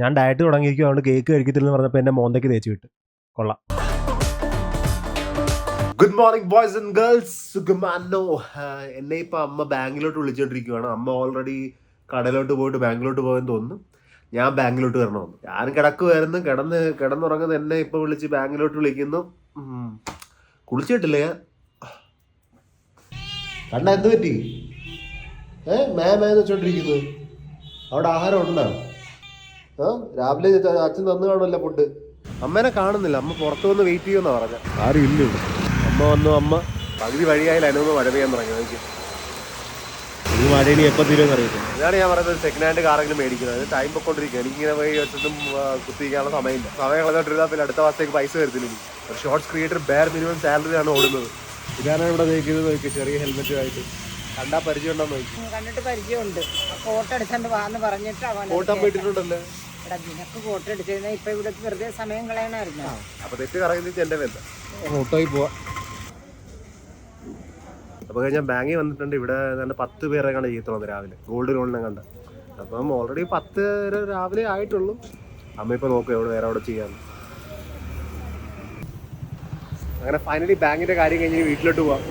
ഞാൻ ഡയറ്റ് തുടങ്ങിയിരിക്കും അതുകൊണ്ട് കേക്ക് കഴിക്കത്തില്ലെന്ന് പറഞ്ഞപ്പോൾ എന്നെ മോന്തയ്ക്ക് തേച്ച് വിട്ട്. കൊള്ളാം. Good morning boys and girls സുഖമാനോ എന്നെ ഇപ്പൊ അമ്മ ബാങ്കിലോട്ട് വിളിച്ചോണ്ടിരിക്കുവാണ്. അമ്മ ഓൾറെഡി കടയിലോട്ട് പോയിട്ട് ബാങ്കിലോട്ട് പോകാൻ തോന്നുന്നു. ഞാൻ ബാങ്കിലോട്ട് വരണമെന്ന്. ഞാൻ കിടക്കുമായിരുന്നു കിടന്ന് കിടന്നുറങ്ങുന്ന എന്നെ ഇപ്പൊ വിളിച്ച് ബാങ്കിലോട്ട് വിളിക്കുന്നു. കുളിച്ചിട്ടില്ലേ കണ്ട എന്ത് പറ്റി? ഏ മേ മേന്ന് വെച്ചോണ്ടിരിക്കുന്നത് അവിടെ ആഹാരം ഉണ്ടോ? രാവിലെ അച്ഛൻ തന്നു കാണുമല്ലോ ഫുഡ് അമ്മേനെ കാണുന്നില്ല. അമ്മ പുറത്തു വന്ന് വെയിറ്റ് ചെയ്യുമെന്നാ പറഞ്ഞ. ആരും ഇല്ല അമ്മ വന്നു അമ്മ. പകുതി വഴിയായാലും അനുവന്ന് മഴ പെയ്യാൻ പറഞ്ഞു നോക്കി. ഈ മഴയിനി എപ്പോൾ തീരുമെന്ന് അറിയത്തില്ല. ഇതാണ് ഞാൻ പറയുന്നത് സെക്കൻഡ് ഹാൻഡ് കാറെങ്കിലും മേടിക്കുന്നത്. അതിന് ടൈം പൊക്കോണ്ടിരിക്കുക എനിക്കിങ്ങനെ പോയി വെച്ചിട്ടും കുത്തിക്കാനുള്ള സമയമില്ല. സമയം കളഞ്ഞോണ്ടിരുന്നാൽ പിന്നെ അടുത്ത മാസത്തേക്ക് പൈസ വരുത്തില്ല ഒരു ഷോർട്സ് ക്രിയേറ്റർ ബെയർ മിനിമം സാലറിയാണ് ഓടുന്നത്. ഇതാണ് ഇവിടെ നോക്കിയത് നോക്കി. ചെറിയ ഹെൽമെറ്റ് ആയിട്ട്. കണ്ടാ പരിചയം ഉണ്ടോ നോക്കി. കണ്ടിട്ട് പരിചയമുണ്ട്. ഫോട്ടോ എടുത്തോണ്ട് വാന്ന് പറഞ്ഞിട്ട് ഫോട്ടോ പോയിട്ടുണ്ടല്ലോ പോയിട്ടിട്ടുണ്ടല്ലോ? എടാ നിനക്ക് കോട്ട് എടുത്തിരുന്ന ഇപ്പൊ ഇവിടെ വെറുതെ സമയം കളയണമായിരുന്നു. അപ്പൊ തെറ്റ് എന്റെ പേര് പോവാ. അപ്പോൾ ഞാൻ ബാങ്കിൽ വന്നിട്ടുണ്ട് ഇവിടെ ഏതാണ്ട് പത്ത് പേരെ കണ്ട് ചീത്ത വന്നു രാവിലെ. ഗോൾഡ് ലോണിനെ കണ്ട. അപ്പം ഓൾറെഡി പത്ത് പേര് രാവിലെ ആയിട്ടുള്ളൂ. അമ്മ ഇപ്പോൾ നോക്കും എവിടെ വേറെ അവിടെ ചെയ്യാന്ന്. അങ്ങനെ ഫൈനലി ബാങ്കിന്റെ കാര്യം കഴിഞ്ഞ് വീട്ടിലോട്ട് പോവാം.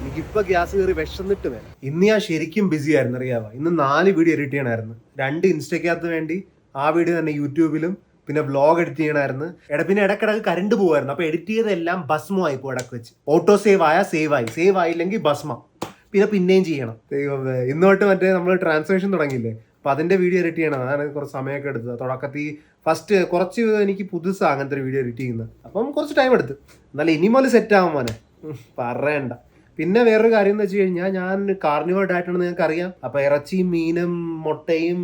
എനിക്കിപ്പൊ ഗ്യാസ് കയറി വിഷന്നിട്ട് വേണം. ഇന്ന് ഞാൻ ശരിക്കും ബിസി ആയിരുന്നു അറിയാവാ? ഇന്ന് നാല് വീഡിയോ എഡിറ്റ് ചെയ്യണമായിരുന്നു രണ്ട് ഇൻസ്റ്റയ്ക്കകത്ത് വേണ്ടി ആ വീഡിയോ തന്നെ യൂട്യൂബിലും പിന്നെ വ്ലോഗ് എഡിറ്റ് ചെയ്യണമായിരുന്നു എടാ പിന്നെ ഇടക്കിടക്ക് കറണ്ട് പോകുമായിരുന്നു അപ്പോൾ എഡിറ്റ് ചെയ്തെല്ലാം ഭസ്മമായി ഇപ്പോൾ ഇടയ്ക്ക് വെച്ച്. ഓട്ടോ സേവ് ആയാൽ സേവ് ആയി. സേവ് ആയില്ലെങ്കിൽ ഭസ്മ. പിന്നെ പിന്നെയും ചെയ്യണം. ദൈവമേ ഇന്ന് തൊട്ട് മറ്റേ നമ്മൾ ട്രാൻസ്ലേഷൻ തുടങ്ങിയില്ലേ? അപ്പം അതിന്റെ വീഡിയോ എഡിറ്റ് ചെയ്യണം. അതാണ് കുറച്ച് സമയമൊക്കെ എടുത്തത്. തുടക്കത്തിൽ ഫസ്റ്റ് കുറച്ച് എനിക്ക് പുതുസാണ് അങ്ങനത്തെ ഒരു വീഡിയോ എഡിറ്റ് ചെയ്യുന്നത്. അപ്പം കുറച്ച് ടൈം എടുത്ത്. എന്നാലും ഇനി മുതൽ സെറ്റ് ആകും മോനെ. പറയണ്ട. പിന്നെ വേറൊരു കാര്യം എന്ന് വെച്ച് കഴിഞ്ഞാൽ ഞാൻ കാർണിവൽ ഡയറ്റാണെന്ന് നിങ്ങൾക്ക് അറിയാം അപ്പം ഇറച്ചിയും മീനും മുട്ടയും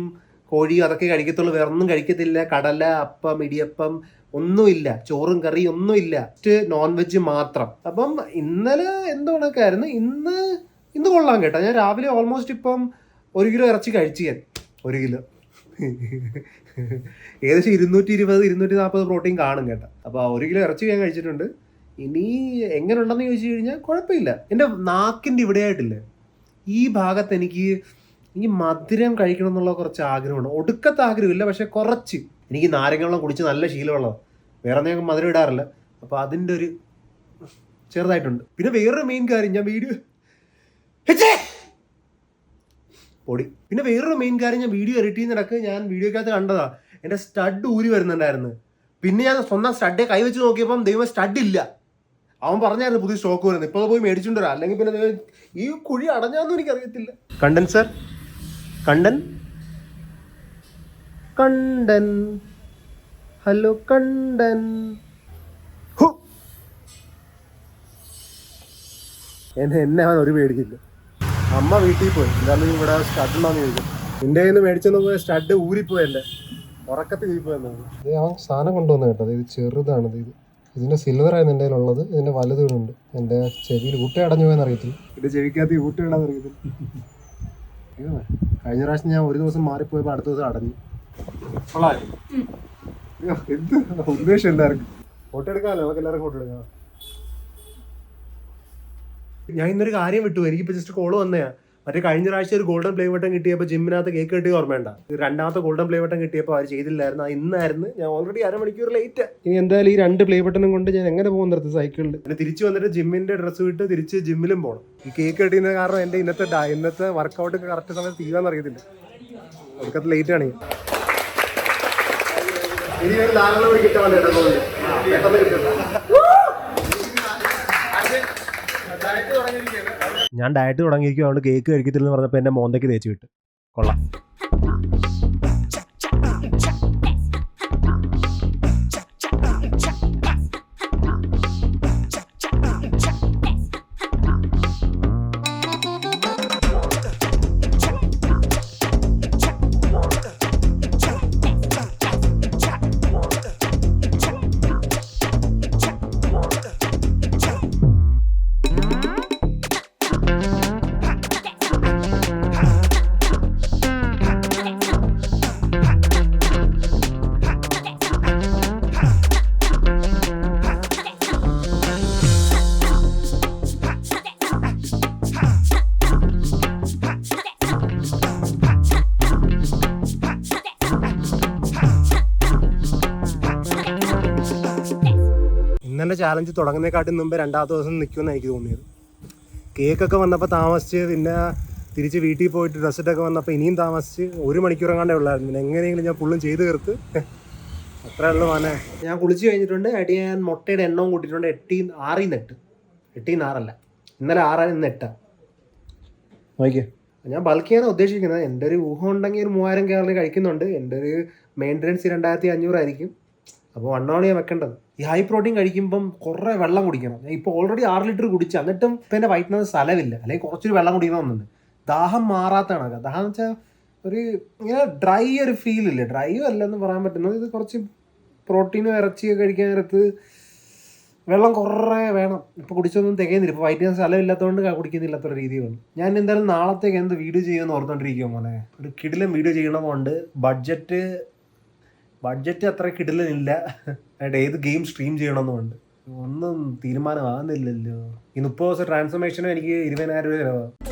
കോഴിയും അതൊക്കെ കഴിക്കത്തുള്ളൂ. വേറെ ഒന്നും കഴിക്കത്തില്ല. കടല അപ്പം ഇടിയപ്പം ഒന്നുമില്ല. ചോറും കറിയും ഒന്നുമില്ല. ജസ്റ്റ് നോൺ വെജ് മാത്രം. അപ്പം ഇന്നലെ എന്തോ കണക്കായിരുന്നു ഇന്ന് ഇന്ന് കൊള്ളാം കേട്ടോ. ഞാൻ രാവിലെ ഓൾമോസ്റ്റ് ഇപ്പം ഒരു കിലോ ഇറച്ചി കഴിച്ചു ഞാൻ. ഒരു കിലോ. ഏകദേശം ഇരുന്നൂറ്റി ഇരുപത് ഇരുന്നൂറ്റി നാൽപ്പത് പ്രോട്ടീൻ കാണും കേട്ടോ. അപ്പോൾ ഒരു കിലോ ഇറച്ചി ഞാൻ കഴിച്ചിട്ടുണ്ട്. ഇനി എങ്ങനെ ഉണ്ടെന്ന് ചോദിച്ചു കഴിഞ്ഞാൽ കുഴപ്പമില്ല. എന്റെ നാക്കിന്റെ ഇവിടെയായിട്ടില്ലേ? ഈ ഭാഗത്ത് എനിക്ക് എനിക്ക് മധുരം കഴിക്കണം എന്നുള്ള കുറച്ച് ആഗ്രഹമുണ്ട്. ഒടുക്കത്തെ ആഗ്രഹമില്ല പക്ഷേ കുറച്ച്. എനിക്ക് നാരങ്ങ വെള്ളം കുടിച്ച് നല്ല ശീലമുള്ളത്. വേറെ എന്തെങ്കിലും മധുരം ഇടാറില്ല. അപ്പോൾ അതിന്റെ ഒരു ചെറുതായിട്ടുണ്ട്. പിന്നെ വേറൊരു മെയിൻ കാര്യം ഞാൻ വീഡിയോ പൊടി. പിന്നെ വേറൊരു മെയിൻ കാര്യം ഞാൻ വീഡിയോ എഡിറ്റ് ചെയ്യുന്നിടക്ക് ഞാൻ വീഡിയോക്കകത്ത് കണ്ടതാ. എന്റെ സ്റ്റഡ് ഊരി വരുന്നുണ്ടായിരുന്നു. പിന്നെ ഞാൻ സ്വന്തം സ്റ്റഡേ കൈവച്ച് നോക്കിയപ്പം ദൈവം സ്റ്റഡ് ഇല്ല. അവൻ പറഞ്ഞായിരുന്നു പുതിയ സ്റ്റോക്ക് വരുന്നത് ഇപ്പോൾ പോയി മേടിച്ചുകൊണ്ടുവരാം അല്ലെങ്കിൽ പിന്നെ ഈ കുഴി അടഞ്ഞാന്നും എനിക്കറിയത്തില്ല. കണ്ടൻ സർ കണ്ടൻ? കണ്ടൻ. ഹലോ കണ്ടൻ. എന്നെ എന്നെ അവൻ ഒരു പേടിക്കില്ല. അമ്മ വീട്ടിൽ പോയി. എന്താണ് ഇവിടെ സ്റ്റഡ് ഉണ്ടോന്ന് ചോദിക്കും. നിന്റെ കയ്യിൽ നിന്ന് മേടിച്ചെന്ന് പോയ സ്റ്റഡ് ഊരിപ്പോയല്ലേ ഉറക്കത്തിൽ ഊരിപ്പോയെന്നാണ് ഇത് അവൻ സാധനം കൊണ്ടുവന്ന കേട്ടോ. ഇത് ചെറുതാണ്. ഇത് ഇതിന്റെ സിൽവർ ആയിരുന്നു എന്റെ കയ്യിലുള്ളത്. ഇതിന്റെ വലുതുകളുണ്ട് എന്റെ ചെവിയിൽ ഊട്ട അടഞ്ഞു പോയെന്ന് അറിയത്തില്ല. ഇത് ചെവിക്കകത്ത് ഊട്ട ഇടാന്ന് അറിയത്തില്ല. കഴിഞ്ഞ പ്രാവശ്യം ഞാൻ ഒരു ദിവസം മാറിപ്പോയപ്പോൾ അടുത്ത ദിവസം അടഞ്ഞു. എന്ത് ഉദ്ദേശം എല്ലാവർക്കും ഫോട്ടോ എടുക്കാമല്ലോ നമുക്ക് എല്ലാവർക്കും ഫോട്ടോ എടുക്കാം. ഞാൻ ഇന്നൊരു കാര്യം വിട്ടു. എനിക്കിപ്പോൾ ജസ്റ്റ് കോൾ വന്നയാ. മറ്റേ കഴിഞ്ഞ പ്രാവശ്യം ഒരു ഗോൾഡൻ പ്ലേ വട്ടം കിട്ടിയപ്പോൾ ജിമ്മിനകത്ത് കേക്ക് കിട്ടിയ ഓർമ്മയുണ്ട. രണ്ടാമത്തെ ഗോൾഡൻ പ്ലേ വട്ടം കിട്ടിയപ്പോൾ അവർ ചെയ്തില്ലായിരുന്നു. അത് ഇന്നായിരുന്നു. ഞാൻ ഓൾറെഡി അരമണിക്കൂർ ലേറ്റ് ഇനി എന്തായാലും ഈ രണ്ട് പ്ലേ ബട്ടണും കൊണ്ട് ഞാൻ എങ്ങനെ പോകും നിർത്തി സൈക്കിളിൽ പിന്നെ തിരിച്ചു വന്നിട്ട് ജിമ്മിന്റെ ഡ്രസ്സ് വിട്ട് തിരിച്ച് ജിമ്മിലും പോകണം ഈ കേക്ക് കിട്ടിയത് കാരണം എന്റെ ഇന്നത്തെ ഇന്നത്തെ വർക്കൗട്ട് കറക്റ്റ് സമയത്ത് തീരാന്ന് അറിയത്തില്ല. ഒടുക്കത്ത് ലേറ്റ് ആണ്. ഇനി ഒരു കൂടി കിട്ടാൻ വേണ്ടി പെട്ടെന്ന് കിട്ടും ഞാൻ ഡയറ്റ് തുടങ്ങിയിരിക്കും അതുകൊണ്ട് കേക്ക് കഴിക്കത്തില്ലെന്ന് പറഞ്ഞപ്പോൾ എന്റെ മോന്തയ്ക്ക് തേച്ച് വിട്ട് കൊള്ളാം. തന്നെ ചാലഞ്ച് തുടങ്ങുന്നതിനെക്കാട്ടും മുമ്പ് രണ്ടാമത്തെ ദിവസം നിൽക്കുമെന്ന് എനിക്ക് തോന്നിയത്. കേക്കൊക്കെ വന്നപ്പോൾ താമസിച്ച് പിന്നെ തിരിച്ച് വീട്ടിൽ പോയിട്ട് ഡ്രസ്സിട്ടൊക്കെ വന്നപ്പോൾ ഇനിയും താമസിച്ച് ഒരു മണിക്കൂർ കണ്ടേ ഉള്ളായിരുന്നു. പിന്നെ എങ്ങനെയെങ്കിലും ഞാൻ പുള്ളും ചെയ്ത് തീർത്ത്. അത്ര ഉള്ളു മോനെ. ഞാൻ കുളിച്ച് കഴിഞ്ഞിട്ടുണ്ട്. അടി ഞാൻ മുട്ടയുടെ എണ്ണവും കൂട്ടിയിട്ടുണ്ട്. എട്ടിന്ന് ആറിൽ നിന്ന് എട്ട്. എട്ടിൽ നിന്ന് ആറല്ല. ഇന്നലെ ആറാണ് ഇന്ന് എട്ടാ. നോക്കിയേ. ഞാൻ ബൾക്കിയാണ് ഉദ്ദേശിക്കുന്നത്. എന്റെ ഒരു ഊഹം ഉണ്ടെങ്കിൽ ഒരു മൂവായിരം കേരളം കഴിക്കുന്നുണ്ട്. എന്റെ ഒരു മെയിന്റനൻസ് രണ്ടായിരത്തി അഞ്ഞൂറായിരിക്കും. അപ്പോൾ വണ്ണമാണ് വെക്കേണ്ടത്. ഈ ഹൈ പ്രോട്ടീൻ കഴിക്കുമ്പം കുറേ വെള്ളം കുടിക്കണം. ഇപ്പോൾ ഓൾറെഡി ആറ് ലിറ്റർ കുടിച്ചു എന്നിട്ടും ഇപ്പം എന്റെ വയറ്റിനകത്ത് സ്ഥലമില്ല. അല്ലെങ്കിൽ കുറച്ചൊരു വെള്ളം കുടിക്കണമെന്നുണ്ട് ദാഹം മാറാത്തതാണ് ദാഹം എന്ന് വെച്ചാൽ ഒരു ഇങ്ങനെ ഡ്രൈ ഒരു ഫീൽ ഇല്ല? ഡ്രൈ അല്ല എന്ന് പറയാൻ പറ്റുന്നത്. ഇത് കുറച്ച് പ്രോട്ടീൻ ഇറച്ചിയൊക്കെ കഴിക്കാൻ നേരത്ത് വെള്ളം കുറേ വേണം. ഇപ്പോൾ കുടിച്ചൊന്നും തികയുന്നില്ല. ഇപ്പോൾ വയറ്റിന് സ്ഥലമില്ലാത്തതുകൊണ്ട് രീതി രീതിയാണ് ഞാൻ എന്തായാലും നാളത്തേക്ക് എന്ത് വീഡിയോ ചെയ്യുമെന്ന് ഓർത്തുകൊണ്ടിരിക്കുമോ മോനെ. ഒരു കിടിലം വീഡിയോ ചെയ്യണമെന്നുണ്ട് ബഡ്ജറ്റ് ബഡ്ജറ്റ് അത്ര കിടിലനില്ല ആയിട്ട് ഏത് ഗെയിം സ്ട്രീം ചെയ്യണമെന്നുണ്ട്. ഒന്നും തീരുമാനമാകുന്നില്ലല്ലോ. ഈ മുപ്പത് ദിവസം ട്രാൻസ്ഫോർമേഷനും എനിക്ക് ഇരുപതിനായിരം രൂപ ചിലവാകും.